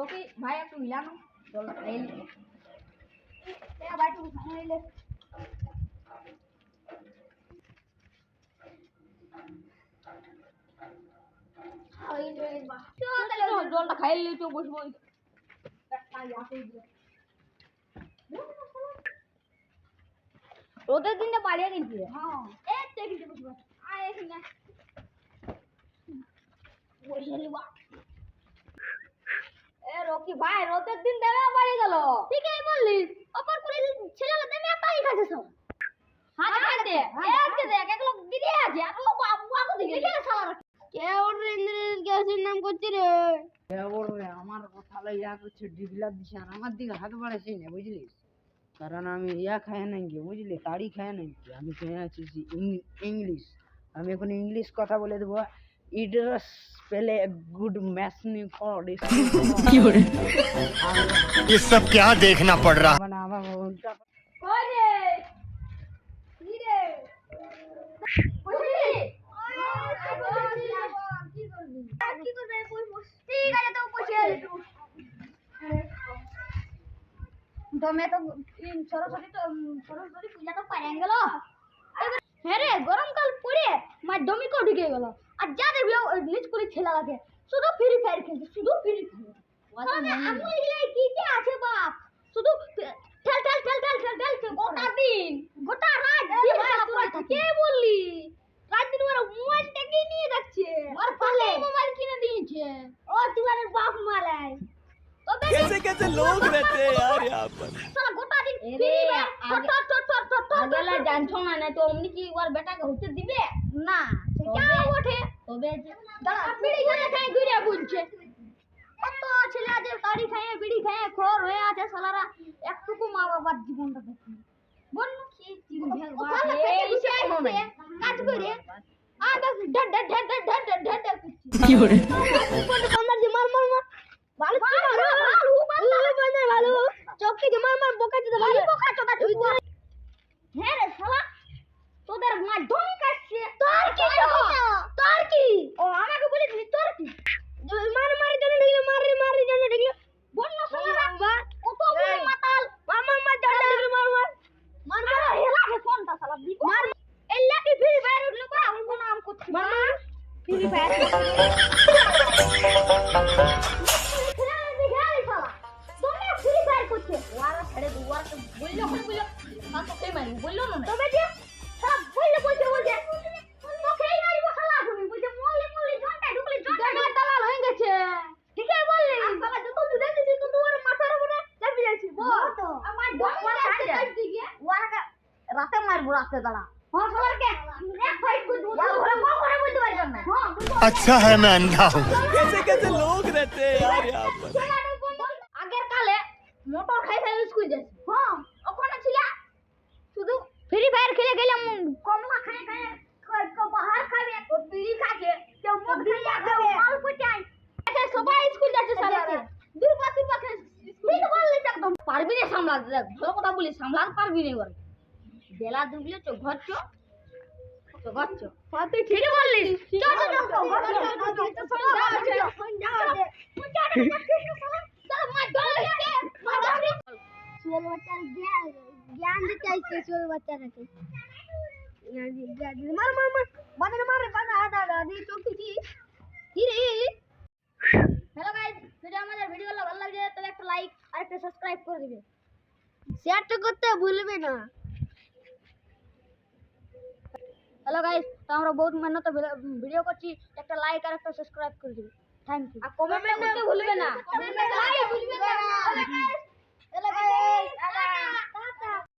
Rocky ভাই একটু মিলানো চল খাইয়ে নি এ ভাই একটু খাইয়ে জলটা খাইয়ে নিলে তো বসবো রোদের দিনটা বাড়িয়ে দিচ্ছি হ্যাঁ এ টেবিলটা বসবো আয় এখানে বসে নিবা এ রকি ভাই রোদের দিন দেবে বাড়ি গেল ঠিকই বললিস অপর করে ছেলেরা দেবে একাই খাচ্ছে সব। হাতে হাতে একে দেখ এক লোক দিদি আছে। আর লোক আবু আবু দিকে দেখে সালা কে ওর ইন্দ্রের গ্যাসের নাম করছে রে? বলবে আমার কথা ইয়া করছে ডিগলার দিছে। আর আমার দিকে হাত বাড়াইছি না বুঝলিস কারণ আমি ইয়া খাই নাই কি বুঝলি? তাড়ি খাই নাই কি আমি খেয়ে আছি ইংলিশ। আমি এখন ইংলিশ কথা বলে দেবো। इडरस पहले गुड मैसनी नहीं फॉर ये सब क्या देखना पड़ रहा? बनावा वो उनका। तो मैं तो सरस्वती तो सरस्वती पूजा तो पारेंगे लो। अरे गरम काल पूरे माध्यमिक ढुके गलो মে তো ইন সরস্বতী তো উম, সরস্বতী পূজা তো পারেন গেল এবার হ্যাঁ রে গরমকাল পড়ে মাধ্যমিকও ঢুকে গেল আর যা দেখবি নিচ করে ছেলে লাগে শুধু ফ্রি ফায়ার খেলছে শুধু ফ্রি ফায়ার আমি এই কি কি আছে বাপ শুধু ফে- ঠেল ঠেল ঠেল ঠেল ঠেল ঠেল ঠেল গোটা দিন গোটা রাত দিয়ে তোরা কে বললি রাত দিন ওরা মোবাইল টেকে নিয়ে যাচ্ছে আর পালে মোবাইল কিনে দিয়েছে ও তোমার বাপ মালাই তবে कैसे कैसे लोग रहते हैं यार यहाँ पर সারা গোটা দিন ফ্রি ফায়ার টট টট টট টট টট আগেলা জানছো না না তো অমনি কি ওর বেটাকে হতে দিবে না সেটা ওঠে ঘুরে ছেলে আছে তাড়ি খায় বিড়ি খায় খোর হয়ে আছে সালারা একটুকু মা বাবার জীবনটা দেখি বল কাজ করে হ্যাঁ তোদের মাধ্যমিক তোর কি তোর কি ও আমাকে বলে দিলি তোর কি মার মার জন্য ঢুকলো মার মার জন্য ঢুকলো বল না শালা কত বড় মাতাল মার মার মার জন্য ঢুকলো মার মার মার মার হেলা কে ফোনটা শালা দি মার এল্লা কি ফ্রি ফায়ার উঠল বা আমি কোন নাম করছি মার মার ফ্রি ফায়ার ফ্রি ফায়ার করছে ওরা ছেড়ে দু ওরা তো বলল করে বলল না তো কে মারি বলল না তবে যে না হ্যাঁ अच्छा है मैं अंधा हूँ कैसे कैसे लोग रहते हैं यार यहाँ पर আগের কালে মোটর খাই খাই স্কুল যাচ্ছে হ্যাঁ ওখানে ছিল শুধু ফ্রি ফায়ার খেলে গেলাম কমলা খাই খাই কেউ বাহার খাবে ও বিড়ি খাচ্ছে কেউ মদ খাইয়া খাবে মাল পচাই একে সবাই স্কুল যাচ্ছে সালাতে দুর্বা দুর্বা খেলে স্কুল বললি একদম পারবি না সামলাতে দেখ ভালো কথা বলি সামলাতে পারবি না এবার বেলা ডুবলে হ্যাঁ তুই বললি বাচ্চার জ্ঞান দিতে আইছে বাচ্চাটাকে মার মার মার মার আদা আদা দি চোখ কি রে হ্যালো গাইস আমাদের ভিডিওগুলো ভালো লাগে তবে একটা লাইক আর একটা সাবস্ক্রাইব করে দিবে শেয়ারটা করতে ভুলবে না হ্যালো গাইস তো আমরা বহুত মেহনত ভিডিও করছি একটা লাইক আর একটা সাবস্ক্রাইব করে দিবে থ্যাংক ইউ আর কমেন্ট করতে ভুলবে না লাইক ভুলবে না হ্যালো গাইস হ্যালো গাইস